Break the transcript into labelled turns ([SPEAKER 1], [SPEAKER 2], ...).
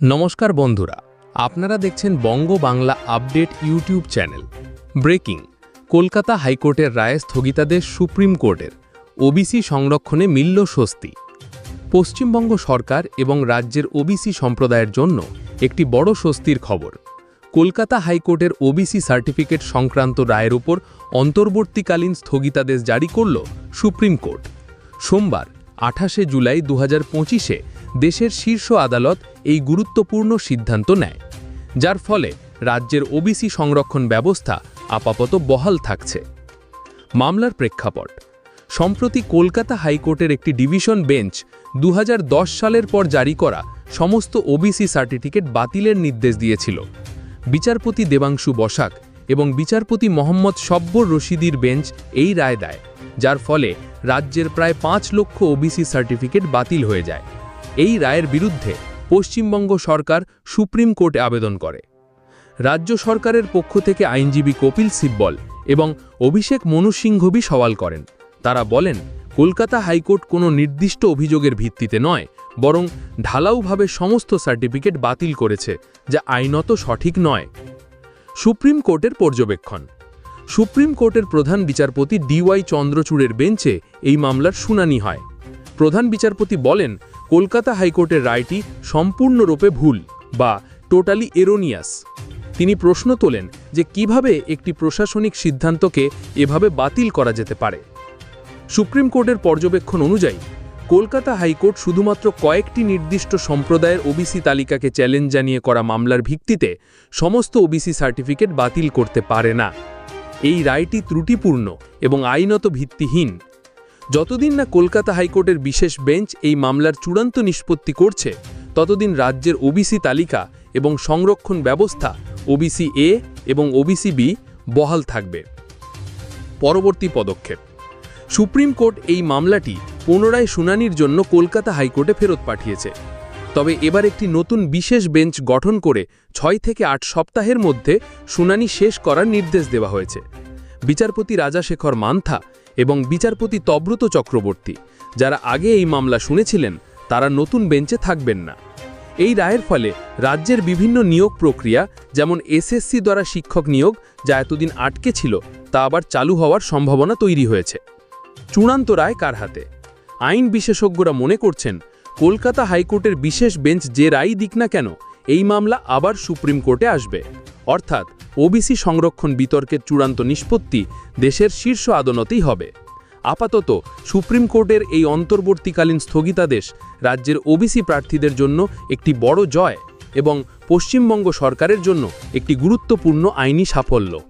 [SPEAKER 1] নমস্কার বন্ধুরা, আপনারা দেখছেন Banga Bangla update YouTube channel. Breaking, Kolkata হাইকোর্টের রায়ে স্থগিতাদেশ সুপ্রিম কোর্টের, ওবিসি সংরক্ষণে মিলল স্বস্তি। পশ্চিমবঙ্গ সরকার এবং রাজ্যের ওবিসি সম্প্রদায়ের জন্য একটি বড় স্বস্তির খবর। কলকাতা হাইকোর্টের ওবিসি সার্টিফিকেট সংক্রান্ত রায়ের উপর অন্তর্বর্তীকালীন স্থগিতাদেশ জারি করল সুপ্রিম কোর্ট। সোমবার, আঠাশে জুলাই দু হাজার পঁচিশে দেশের শীর্ষ আদালত এই গুরুত্বপূর্ণ সিদ্ধান্ত নেয়, যার ফলে রাজ্যের ওবিসি সংরক্ষণ ব্যবস্থা আপাতত বহাল থাকছে। মামলার প্রেক্ষাপট, সম্প্রতি কলকাতা হাইকোর্টের একটি ডিভিশন বেঞ্চ দু হাজার দশ সালের পর জারি করা সমস্ত ওবিসি সার্টিফিকেট বাতিলের নির্দেশ দিয়েছিল। বিচারপতি দেবাংশু বসাক এবং বিচারপতি মোহাম্মদ সব্বর রশিদির বেঞ্চ এই রায় দেয়, যার ফলে রাজ্যের প্রায় পাঁচ লক্ষ ওবিসি সার্টিফিকেট বাতিল হয়ে যায়। এই রায়ের বিরুদ্ধে পশ্চিমবঙ্গ সরকার সুপ্রিম কোর্টে আবেদন করে। রাজ্য সরকারের পক্ষ থেকে আইনজীবী কপিল সিব্বল এবং অভিষেক মনু সিংঘবি সওয়াল করেন। তারা বলেন, কলকাতা হাইকোর্ট কোনো নির্দিষ্ট অভিযোগের ভিত্তিতে নয়, বরং ঢালাউভাবে সমস্ত সার্টিফিকেট বাতিল করেছে, যা আইনত সঠিক নয়। সুপ্রিম কোর্টের পর্যবেক্ষণ। সুপ্রিম কোর্টের প্রধান বিচারপতি ডিওয়াই চন্দ্রচূড়ের বেঞ্চে এই মামলার শুনানি হয়। প্রধান বিচারপতি বলেন, কলকাতা হাইকোর্টের রায়টি সম্পূর্ণরূপে ভুল বা টোটালি এরোনিয়াস। তিনি প্রশ্ন তোলেন যে কীভাবে একটি প্রশাসনিক সিদ্ধান্তকে এভাবে বাতিল করা যেতে পারে। সুপ্রিম কোর্টের পর্যবেক্ষণ অনুযায়ী, কলকাতা হাইকোর্ট শুধুমাত্র কয়েকটি নির্দিষ্ট সম্প্রদায়ের ওবিসি তালিকাকে চ্যালেঞ্জ জানিয়ে করা মামলার ভিত্তিতে সমস্ত ওবিসি সার্টিফিকেট বাতিল করতে পারে না। এই রায়টি ত্রুটিপূর্ণ এবং আইনত ভিত্তিহীন। যতদিন না কলকাতা হাইকোর্টের বিশেষ বেঞ্চ এই মামলার চূড়ান্ত নিষ্পত্তি করছে, ততদিন রাজ্যের ওবিসি তালিকা এবং সংরক্ষণ ব্যবস্থা, ওবিসি এ এবং ওবিসি বি, বহাল থাকবে। পরবর্তী পদক্ষেপ। সুপ্রিম কোর্ট এই মামলাটি পুনরায় শুনানির জন্য কলকাতা হাইকোর্টে ফেরত পাঠিয়েছে। তবে এবার একটি নতুন বিশেষ বেঞ্চ গঠন করে ছয় থেকে আট সপ্তাহের মধ্যে শুনানি শেষ করার নির্দেশ দেওয়া হয়েছে। বিচারপতি রাজাশেখর মান্থা এবং বিচারপতি তব্রত চক্রবর্তী, যারা আগে এই মামলা শুনেছিলেন, তারা নতুন বেঞ্চে থাকবেন না। এই রায়ের ফলে রাজ্যের বিভিন্ন নিয়োগ প্রক্রিয়া, যেমন এসএসসি দ্বারা শিক্ষক নিয়োগ, যা এতদিন আটকে ছিল, তা আবার চালু হওয়ার সম্ভাবনা তৈরি হয়েছে। চূড়ান্ত রায় কার হাতে? আইন বিশেষজ্ঞরা মনে করছেন, কলকাতা হাইকোর্টের বিশেষ বেঞ্চ যে রায় দিক না কেন, এই মামলা আবার সুপ্রিম কোর্টে আসবে। অর্থাৎ ওবিসি সংরক্ষণ বিতর্কের চূড়ান্ত নিষ্পত্তি দেশের শীর্ষ আদালতেই হবে। আপাতত সুপ্রিম কোর্টের এই অন্তর্বর্তীকালীন স্থগিতাদেশ রাজ্যের ওবিসি প্রার্থীদের জন্য একটি বড় জয় এবং পশ্চিমবঙ্গ সরকারের জন্য একটি গুরুত্বপূর্ণ আইনি সাফল্য।